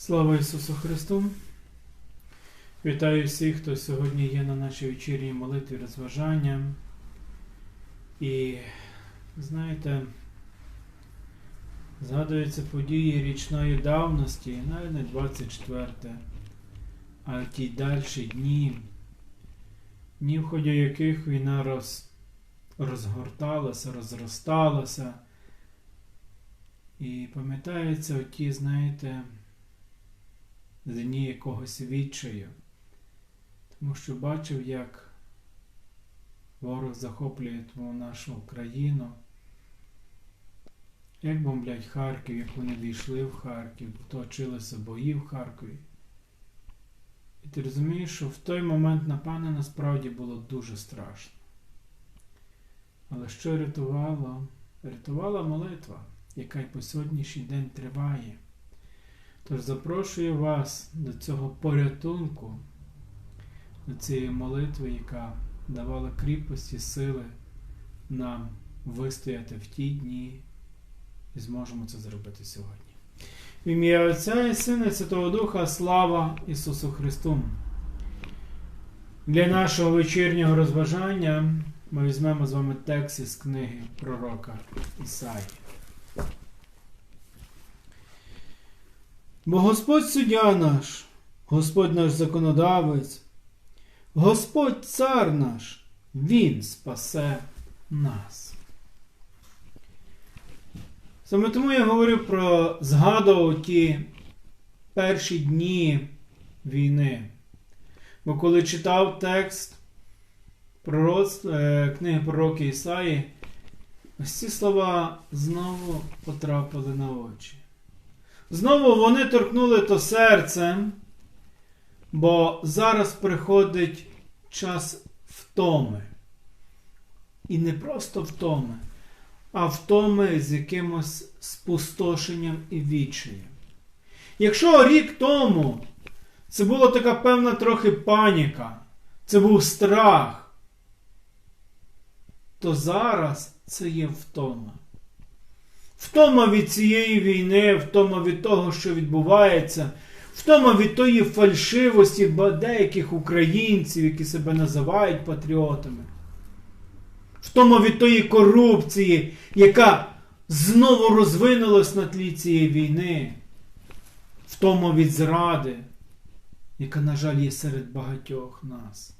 Слава Ісусу Христу! Вітаю всіх, хто сьогодні є на нашій вечірній молитві розважання. І знаєте, згадуються події річної давності, навіть не 24, а ті дальші дні, дні, в ході яких війна роз, розгорталася, розросталася. І пам'ятаються оті, знаєте, дні якогось відчаю, тому що бачив, як ворог захоплює тому нашу країну, як бомблять Харків, як вони війшли в Харків, точилися бої в Харкові. І ти розумієш, що в той момент, напевне, насправді було дуже страшно. Але що рятувало? Рятувала молитва, яка й по сьогоднішній день триває. Тож запрошую вас до цього порятунку, до цієї молитви, яка давала кріпості, сили нам вистояти в ті дні, і зможемо це зробити сьогодні. В ім'я Отця і Сина і Святого Духа, слава Ісусу Христу! Для нашого вечірнього розважання ми візьмемо з вами текст із книги пророка Ісаї. Бо Господь суддя наш, Господь наш законодавець, Господь цар наш, Він спасе нас. Саме тому я говорив про згадував ті перші дні війни. Бо коли читав текст пророцтв, е, книги пророки Ісаї, ось ці слова знову потрапили на очі. Знову вони торкнули то серцем, бо зараз приходить час втоми. І не просто втоми, а втоми з якимось спустошенням і відчаєм. Якщо рік тому це була така певна трохи паніка, це був страх, то зараз це є втома. Втома від цієї війни, втома від того, що відбувається, втома від тої фальшивості деяких українців, які себе називають патріотами, втома від тої корупції, яка знову розвинулась на тлі цієї війни, втома від зради, яка, на жаль, є серед багатьох нас.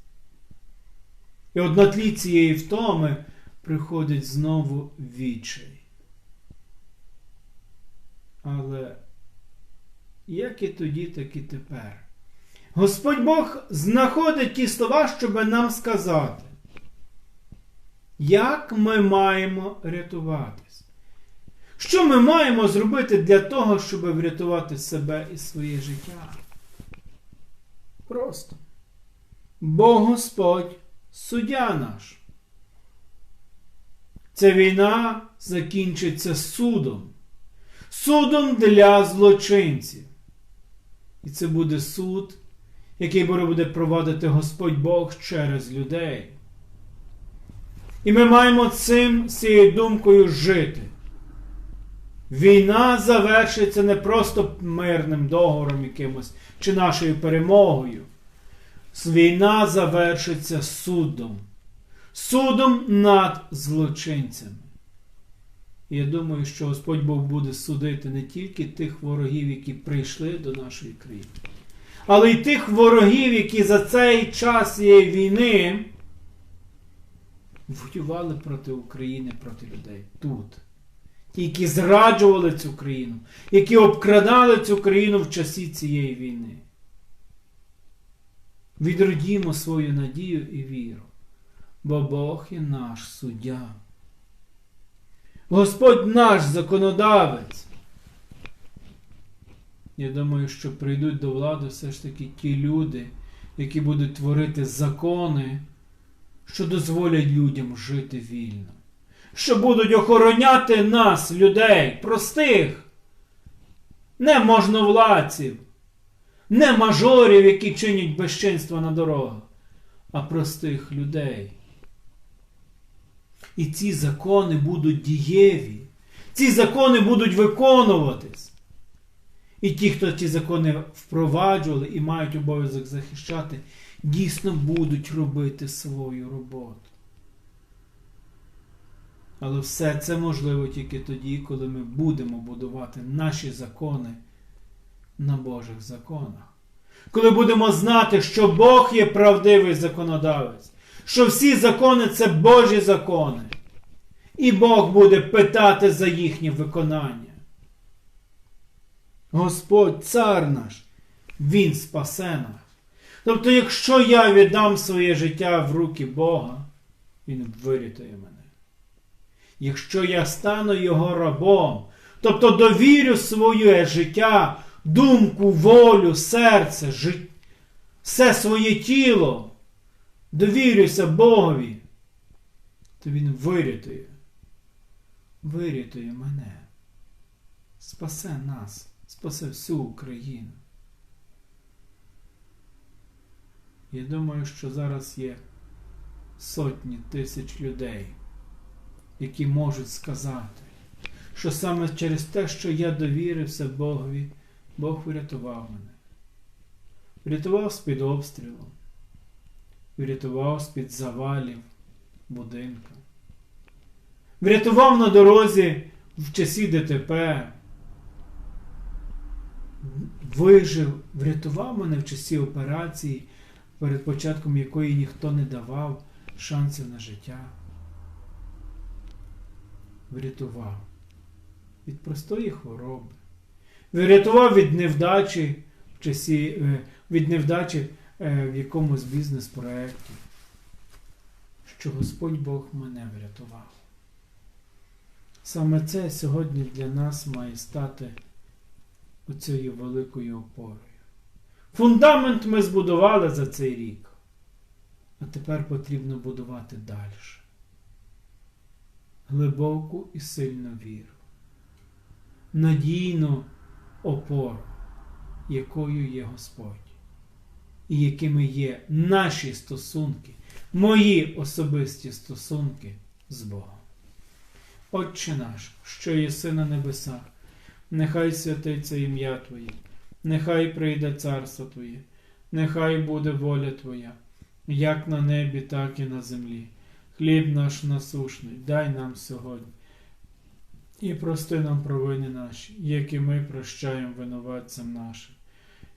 І от на тлі цієї втоми приходить знову відчай. Але як і тоді, так і тепер. Господь Бог знаходить ті слова, щоб нам сказати, як ми маємо рятуватись. Що ми маємо зробити для того, щоб врятувати себе і своє життя? Просто. Бо Господь суддя наш. Ця війна закінчиться судом судом для злочинців. І це буде суд, який буде проводити Господь Бог через людей. І ми маємо цим цією думкою жити. Війна завершиться не просто мирним договором якимось чи нашою перемогою. Війна завершиться судом. Судом над злочинцями. І я думаю, що Господь Бог буде судити не тільки тих ворогів, які прийшли до нашої країни, але й тих ворогів, які за цей час цієї війни воювали проти України, проти людей тут. Ті, які зраджували цю країну, які обкрадали цю країну в часі цієї війни. Відродімо свою надію і віру, бо Бог є наш суддя. Господь наш законодавець. Я думаю, що прийдуть до влади все ж таки ті люди, які будуть творити закони, що дозволять людям жити вільно, що будуть охороняти нас, людей, простих, не можновладців, не мажорів, які чинять безчинство на дорогах, а простих людей. І ці закони будуть дієві. Ці закони будуть виконуватись. І ті, хто ті закони впроваджували і мають обов'язок захищати, дійсно будуть робити свою роботу. Але все це можливо тільки тоді, коли ми будемо будувати наші закони на Божих законах. Коли будемо знати, що Бог є правдивий законодавець, що всі закони це Божі закони. І Бог буде питати за їхнє виконання. Господь, цар наш, Він спасе нас. Тобто, якщо я віддам своє життя в руки Бога, Він вирятує мене. Якщо я стану Його рабом, тобто довірю своє життя, думку, волю, серце, жит... все своє тіло, довірюся Богові, то Він вирятує. Вирятує мене, спасе нас, спасе всю Україну. Я думаю, що зараз є сотні тисяч людей, які можуть сказати, що саме через те, що я довірився Богові, Бог врятував мене. Врятував з-під обстрілу, врятував з-під завалів будинка. Врятував на дорозі в часі ДТП. Вижив, врятував мене в часі операції, перед початком якої ніхто не давав шансів на життя. Врятував від простої хвороби. Врятував від невдачі в часі, від невдачі в якомусь бізнес-проєкті. Що Господь Бог мене врятував. Саме це сьогодні для нас має стати оцією великою опорою. Фундамент ми збудували за цей рік, а тепер потрібно будувати далі. Глибоку і сильну віру, надійну опору, якою є Господь, і якими є наші стосунки, мої особисті стосунки з Богом. Отче наш, що єси на небесах, нехай святиться ім'я Твоє, нехай прийде царство Твоє, нехай буде воля Твоя, як на небі, так і на землі. Хліб наш насушний, дай нам сьогодні. І прости нам провини наші, які ми прощаємо винуватцям нашим.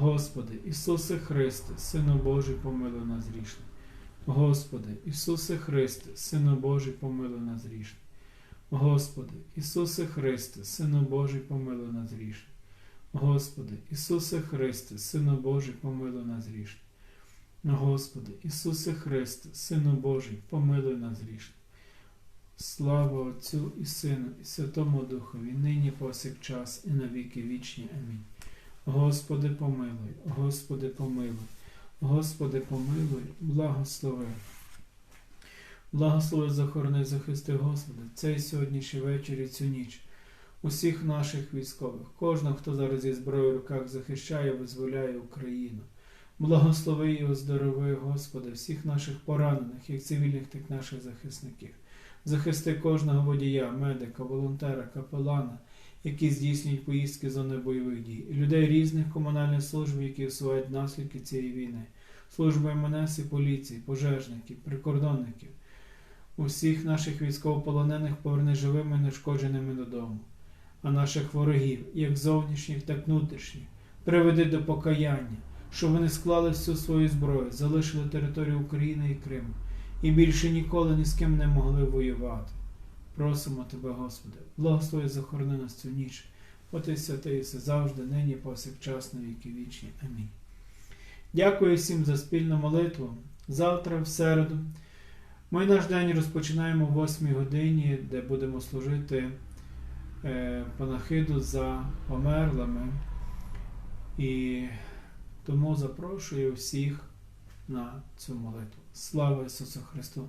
Господи, Ісусе Христе, Сину Божий, помилуй нас грішне. Господи, Ісусе Христе, Сину Божий, помилуй нас грішне. Господи, Ісусе Христе, Сину Божий, помилуй нас грішне. Господи, Ісусе Христе, Сину Божий, помилуй нас грішне. Господи, Ісусе Христе, Сину Божий, помилуй нас грішне. Слава Отцю і Сину, і Святому Духові, нині повсякчас, і на віки вічні. Амінь. Господи, помилуй, Господи, помилуй. Господи, помилуй, благослови. Благослови захорони, захисти, Господи, цей сьогоднішній вечір і цю ніч. Усіх наших військових, кожного, хто зараз зі зброєю в руках захищає, визволяє Україну. Благослови і оздорови, Господи, всіх наших поранених, як цивільних, так і наших захисників. Захисти кожного водія, медика, волонтера, капелана, які здійснюють поїздки зони бойових дій, і людей різних комунальних служб, які усувають наслідки цієї війни, служби МНС і поліції, пожежників, прикордонників, усіх наших військовополонених поверни живими і нешкодженими додому, а наших ворогів, як зовнішніх, так внутрішніх, приведи до покаяння, щоб вони склали всю свою зброю, залишили територію України і Криму, і більше ніколи ні з ким не могли воювати. Просимо Тебе, Господи, благослови захорони нас цю ніч, Оти святий все завжди, нині, повсякчас, на віки вічні. Амінь. Дякую всім за спільну молитву. Завтра, в середу, ми наш день розпочинаємо о 8 годині, де будемо служити е, панахиду за померлими. І Тому запрошую всіх на цю молитву. Слава Ісусу Христу!